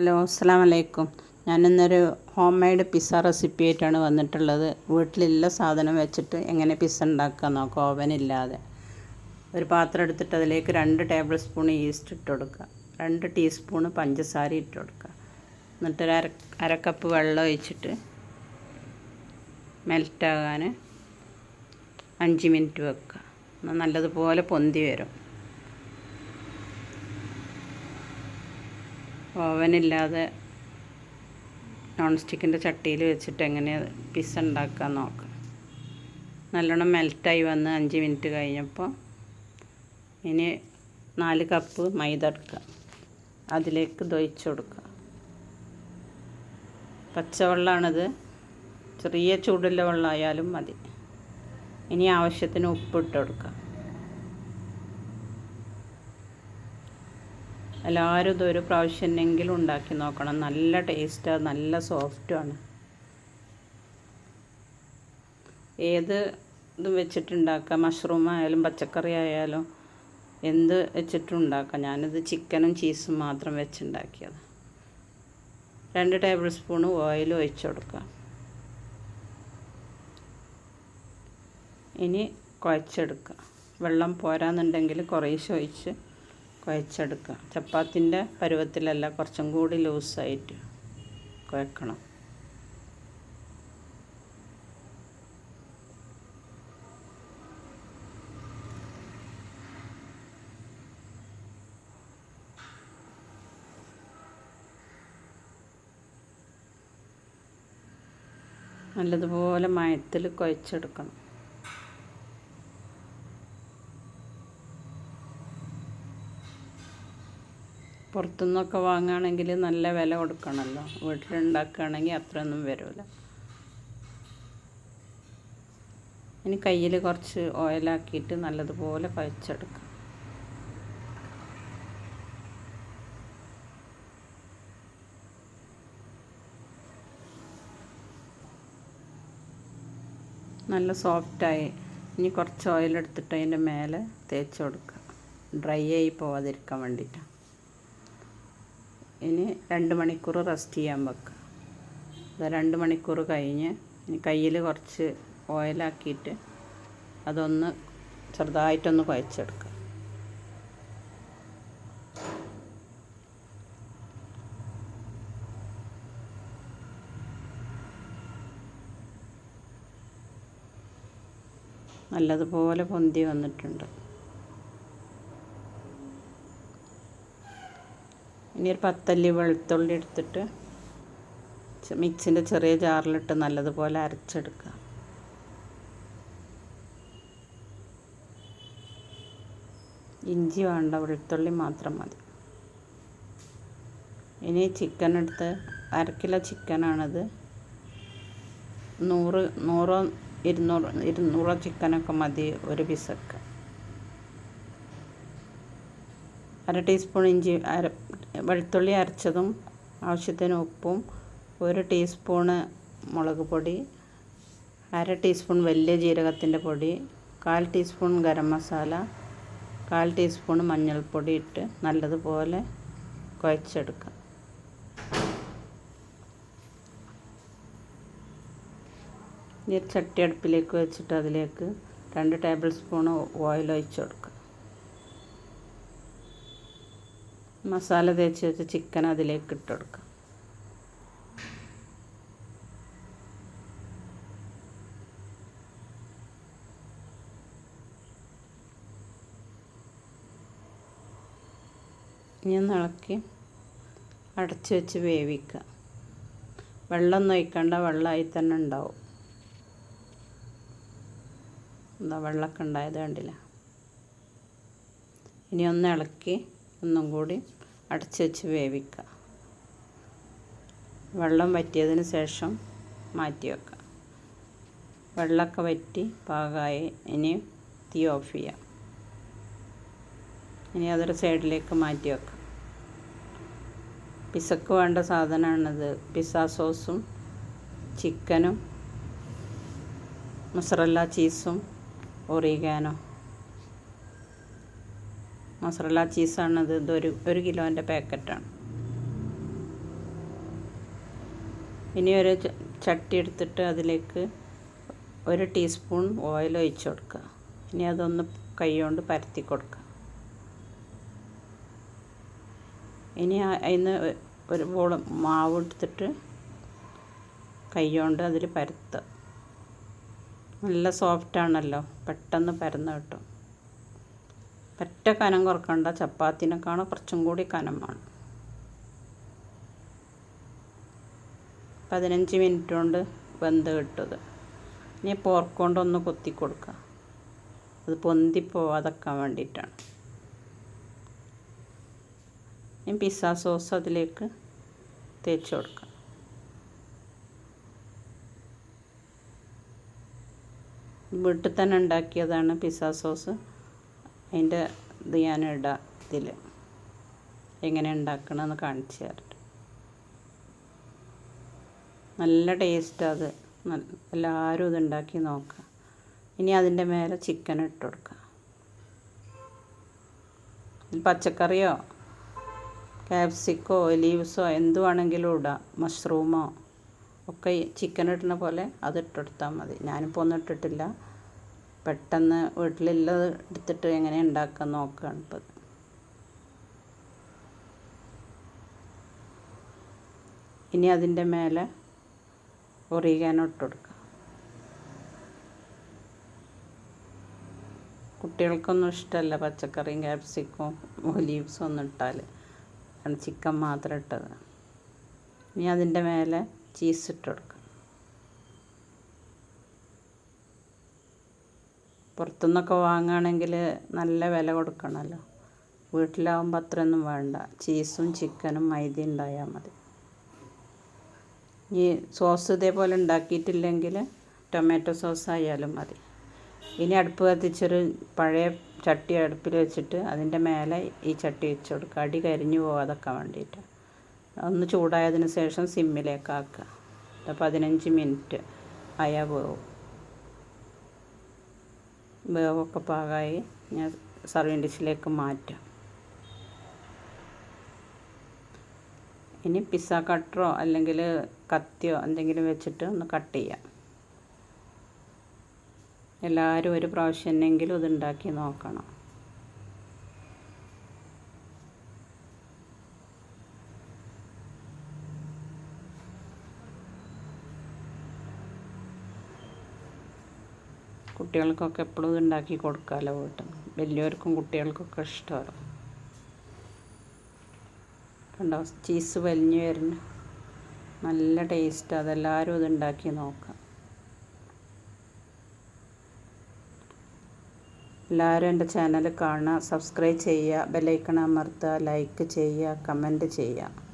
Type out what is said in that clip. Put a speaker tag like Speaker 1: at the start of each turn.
Speaker 1: Hello അസ്സാം വലൈക്കും ഞാനിന്നൊരു ഹോം മെയ്ഡ് പിസ്സ റെസിപ്പി ആയിട്ടാണ് വന്നിട്ടുള്ളത്. വീട്ടിലുള്ള സാധനം വെച്ചിട്ട് എങ്ങനെ പിസ്സ ഉണ്ടാക്കുക നോക്കാം ഓവനില്ലാതെ. ഒരു പാത്രം എടുത്തിട്ട് അതിലേക്ക് രണ്ട് ടേബിൾ സ്പൂൺ ഈസ്റ്റ് ഇട്ട് കൊടുക്കുക. രണ്ട് ടീസ്പൂണ് പഞ്ചസാര ഇട്ട് കൊടുക്കുക. എന്നിട്ടൊരു അര അരക്കപ്പ് കപ്പ് വെള്ളം ഒഴിച്ചിട്ട് മെൽറ്റാകാൻ അഞ്ച് മിനിറ്റ് വെക്കുക. എന്നാൽ നല്ലതുപോലെ പൊന്തി വരും. ഓവനില്ലാതെ നോൺ സ്റ്റിക്കിന്റെ ചട്ടിയിൽ വെച്ചിട്ട് എങ്ങനെ പിസ്സ ഉണ്ടാക്കാൻ നോക്കാം. നല്ലോണം മെൽറ്റായി വന്ന് അഞ്ച് മിനിറ്റ് കഴിഞ്ഞപ്പോൾ ഇനി നാല് കപ്പ് മൈദ എടുക്കുക. അതിലേക്ക് ദൊയിച്ച് കൊടുക്കുക. പച്ചവെള്ളമാണിത് ചെറിയ ചൂടുള്ള വെള്ളമായാലും മതി. ഇനി ആവശ്യത്തിന് ഉപ്പിട്ട് കൊടുക്കുക. എല്ലാവരും ഇതൊരു പ്രാവശ്യമെങ്കിലും ഉണ്ടാക്കി നോക്കണം. നല്ല ടേസ്റ്റാണ് നല്ല സോഫ്റ്റുമാണ് ഏത് ഇതും വെച്ചിട്ടുണ്ടാക്കാം? മഷ്റൂം ആയാലും പച്ചക്കറി ആയാലും എന്ത് വെച്ചിട്ടുണ്ടാക്കാം? ഞാനിത് ചിക്കനും ചീസും മാത്രം വെച്ചുണ്ടാക്കിയത്. രണ്ട് ടേബിൾ സ്പൂൺ ഓയിൽ ഒഴിച്ചു കൊടുക്കുക. ഇനി കുഴച്ചെടുക്കുക. വെള്ളം പോരാന്നുണ്ടെങ്കിൽ കുറേശ്ശെ ഒഴിച്ച് കുഴച്ചെടുക്കുക. ചപ്പാത്തിന്റെ പരുവത്തിലല്ല കുറച്ചും കൂടി ലൂസായിട്ട് കുഴക്കണം. നല്ലതുപോലെ മയത്തിൽ കുഴച്ചെടുക്കണം. പുറത്തുനിന്നൊക്കെ വാങ്ങുകയാണെങ്കിൽ നല്ല വില കൊടുക്കണമല്ലോ. വീട്ടിലുണ്ടാക്കുകയാണെങ്കിൽ അത്രയൊന്നും വരില്ല. ഇനി കയ്യിൽ കുറച്ച് ഓയിലാക്കിയിട്ട് നല്ലതുപോലെ കഴിച്ചെടുക്കാം. നല്ല സോഫ്റ്റായി ഇനി കുറച്ച് ഓയിലെടുത്തിട്ട് അതിന്റെ മേലെ തേച്ച് കൊടുക്കുക. ഡ്രൈ ആയി പോവാതിരിക്കാൻ വേണ്ടിയിട്ടാണ് ഇനി രണ്ട് മണിക്കൂർ റെസ്റ്റ് ചെയ്യാൻ വെക്കുക. അത് രണ്ട് മണിക്കൂർ കഴിഞ്ഞ് ഇനി കയ്യിൽ കുറച്ച് ഓയിലാക്കിയിട്ട് അതൊന്ന് ചെറുതായിട്ടൊന്ന് കുഴച്ചെടുക്കുക. നല്ലതുപോലെ പൊന്തി വന്നിട്ടുണ്ട്. ഇനി ഒരു പത്തല്ലി വെളുത്തുള്ളി എടുത്തിട്ട് മിക്സിന്റെ ചെറിയ ജാറിലിട്ട് നല്ലതുപോലെ അരച്ചെടുക്കുക. ഇഞ്ചി വേണ്ട വെളുത്തുള്ളി മാത്രം മതി. ഇനി ചിക്കൻ എടുത്ത് അരക്കിലോ കിലോ ചിക്കനാണത് നൂറ് നൂറോ ഇരുന്നൂറ് ഇരുന്നൂറോ ചിക്കനൊക്കെ മതി ഒരു പീസൊക്കെ അര ടീസ്പൂൺ ഇഞ്ചി അര വെളുത്തുള്ളി അരച്ചതും ആവശ്യത്തിന് ഉപ്പും ഒരു ടീസ്പൂണ് മുളക് പൊടി അര ടീസ്പൂൺ വലിയ ജീരകത്തിന്റെ പൊടി കാൽ ടീസ്പൂൺ ഗരം മസാല കാൽ ടീസ്പൂൺ മഞ്ഞൾപ്പൊടി ഇട്ട് നല്ലതുപോലെ കുഴച്ചെടുക്കാം ഈ ചട്ടി അടുപ്പിലേക്ക് വെച്ചിട്ട് അതിലേക്ക് രണ്ട് ടേബിൾ സ്പൂൺ ഓയിൽ ഒഴിച്ചു കൊടുക്കുക. മസാല തേച്ച് വെച്ച ചിക്കൻ അതിലേക്ക് ഇട്ട് കൊടുക്കുക ഇനി ഇളക്കി അടച്ചു വെച്ച് വേവിക്കുക. വെള്ളം നൊയ്ക്കണ്ട വെള്ളമായി തന്നെ ഉണ്ടാവും. എന്താ വെള്ളമൊക്കെ ഉണ്ടായത് കണ്ടില്ല? ഇനി ഒന്ന് ഇളക്കി ഒന്നും കൂടി അടച്ച് വെച്ച് വേവിക്കുക. വെള്ളം വറ്റിയതിന് ശേഷം മാറ്റി വെക്കുക. വെള്ളമൊക്കെ വറ്റി പാകമായി. ഇനി തീ ഓഫ് ചെയ്യാം ഇനി അതൊരു സൈഡിലേക്ക് മാറ്റി വെക്കാം പിസക്ക് വേണ്ട സാധനമാണിത്. പിസ്സ സോസും ചിക്കനും മൊസറല്ല ചീസും ഒറിഗാനോ മൊസറല്ല ചീസാണത് ഇതൊരു ഒരു കിലോന്റെ പാക്കറ്റാണ്. ഇനി ഒരു ചട്ടി എടുത്തിട്ട് അതിലേക്ക് ഒരു ടീസ്പൂൺ ഓയിൽ ഒഴിച്ചു കൊടുക്കുക. ഇനി അതൊന്ന് കൈകൊണ്ട് പരത്തി കൊടുക്കുക. ഇനി അതിന് ഒരു ബോൾ മാവ് എടുത്തിട്ട് കൈകൊണ്ട് അതിൽ പരത്തുക. നല്ല സോഫ്റ്റാണല്ലോ പെട്ടെന്ന് പരന്ന് കിട്ടും. പറ്റ കനം കുറക്കണ്ട ചപ്പാത്തിനേക്കാണ് കുറച്ചും കൂടി കനം വേണം. പതിനഞ്ച് മിനിറ്റ് കൊണ്ട് വെന്ത് കിട്ടത് ഇനി പോർക്ക് കൊണ്ടൊന്ന് കൊത്തി കൊടുക്കുക അത് പൊന്തി പോവാതെക്കാൻ വേണ്ടിയിട്ടാണ് ഇനി പിസ്സ സോസ് അതിലേക്ക് തേച്ച് കൊടുക്കുക വീട്ടിൽ തന്നെ ഉണ്ടാക്കിയതാണ് പിസ്സ സോസ് അതിന്റെ ഇത് ഞാൻ ഇടാം ഇതിൽ. എങ്ങനെ ഉണ്ടാക്കണമെന്ന് കാണിച്ചു തരട്ടെ. നല്ല ടേസ്റ്റ് അത്. എല്ലാവരും ഇത് ഉണ്ടാക്കി നോക്കുക ഇനി അതിന്റെ മേലെ ചിക്കൻ ഇട്ട് കൊടുക്കുക പച്ചക്കറിയോ ക്യാപ്സിക്കോ ലീവ്സോ എന്ത് വേണമെങ്കിലും ഇടാം. മഷ്റൂമോ ഒക്കെ ചിക്കൻ ഇടുന്ന പോലെ അത് ഇട്ടെടുത്താൽ മതി. ഞാനിപ്പോൾ ഒന്നും ഇട്ടിട്ടില്ല. പെട്ടെന്ന് വീട്ടിലുള്ളത് എടുത്തിട്ട് എങ്ങനെ ഉണ്ടാക്കാൻ നോക്കുകയാണ് ഇപ്പോൾ ഇനി അതിന്റെ മേലെ ഒറിഗാനോ ഇട്ട് കൊടുക്കുക കുട്ടികൾക്കൊന്നും ഇഷ്ടമല്ല പച്ചക്കറിയും ക്യാപ്സിക്കും ഒലീവ്സും ഒന്നും ഇട്ടാൽ ചിക്കൻ മാത്രം ഇട്ടത് ഇനി അതിന്റെ മേലെ ചീസ് ഇട്ട് കൊടുക്കുക പുറത്തുനിന്നൊക്കെ വാങ്ങുകയാണെങ്കിൽ നല്ല വില കൊടുക്കണമല്ലോ. വീട്ടിലാവുമ്പോൾ അത്രയൊന്നും വേണ്ട. ചീസും ചിക്കനും മൈദ ഉണ്ടായാൽ മതി. ഈ സോസ് ഇതേപോലെ ഉണ്ടാക്കിയിട്ടില്ലെങ്കിൽ ടൊമാറ്റോ സോസ് ആയാലും മതി. ഇനി അടുപ്പ് കത്തിച്ചൊരു പഴയ ചട്ടി അടുപ്പിൽ വെച്ചിട്ട് അതിന്റെ മേലെ ഈ ചട്ടി വെച്ച് കൊടുക്കുക. അടി കരിഞ്ഞു പോകാതൊക്കെ വേണ്ടിയിട്ട്. ഒന്ന് ചൂടായതിന് ശേഷം സിമ്മിലേക്ക് ആക്കുക. പതിനഞ്ച് മിനിറ്റ് ആയാൽ വേവും വേവൊക്കെ പാകമായി ഞാൻ സർവിങ് ഡിഷിലേക്ക് മാറ്റാം. ഇനി പിസ്സ കട്ടറോ അല്ലെങ്കിൽ കത്തിയോ എന്തെങ്കിലും വെച്ചിട്ട് ഒന്ന് കട്ട് ചെയ്യാം. എല്ലാവരും ഒരു പ്രാവശ്യം എന്നെങ്കിലും ഇത് ഉണ്ടാക്കി നോക്കണം. കുട്ടികൾക്കൊക്കെ എപ്പോഴും ഇത് ഉണ്ടാക്കി കൊടുക്കാമല്ലോ വീട്ടിൽ വലിയവർക്കും കുട്ടികൾക്കൊക്കെ ഇഷ്ടമാണ്. കണ്ടോ? ചീസ് വലിഞ്ഞു വരുന്നു. നല്ല ടേസ്റ്റ് അതെല്ലാവരും ഇത് ഉണ്ടാക്കി നോക്കാം. എല്ലാവരും എന്റെ ചാനൽ കാണുക സബ്സ്ക്രൈബ് ചെയ്യുക ബെല്ലൈക്കൺ അമർത്തുക ലൈക്ക് ചെയ്യുക കമന്റ് ചെയ്യുക.